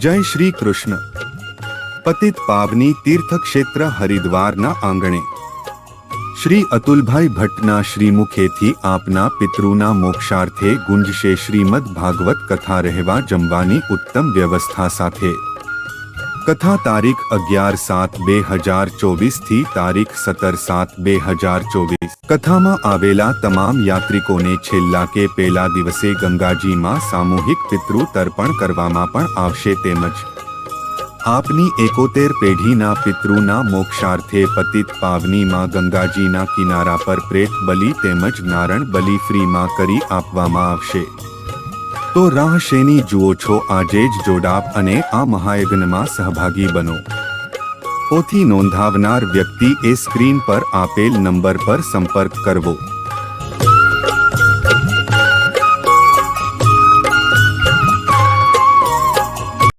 જય શ્રી કૃષ્ણ. પતિત પાવની તીર્થક્ષેત્ર હરિદ્વારના આંગણે. શ્રી અતુલભાઈ ભટ્ટના શ્રીમુખેથી આપના પિતૃના મોક્ષાર્થે ગુંજશે શ્રીમદ ભાગવત કથા રહેવા જમવાની ઉત્તમ વ્યવસ્થા સાથે. કથા તારીખ અગિયાર સાત બે હજાર ચોવીસથી તારીખ સત્તર સાત બે હજાર ચોવીસ. કથામાં આવેલા તમામ યાત્રિકોને છેલ્લા કે પહેલા દિવસે ગંગાજીમાં સામૂહિક પિતૃ તર્પણ કરવામાં પણ આવશે તેમજ આપની એકોતેર પેઢીના પિતૃના મોક્ષાર્થે પતિત પાવનીમાં ગંગાજીના કિનારા પર પ્રેત બલિ તેમજ નારણ બલિ ફ્રીમાં કરી આપવામાં આવશે. તો રાહ શેની જુઓ છો? આજે જ જોડાપ અને આ મહાયજ્ઞમાં સહભાગી બનો. પોથી નોંધાવનાર વ્યક્તિ એ સ્ક્રીન પર આપેલ નંબર પર સંપર્ક કરવો.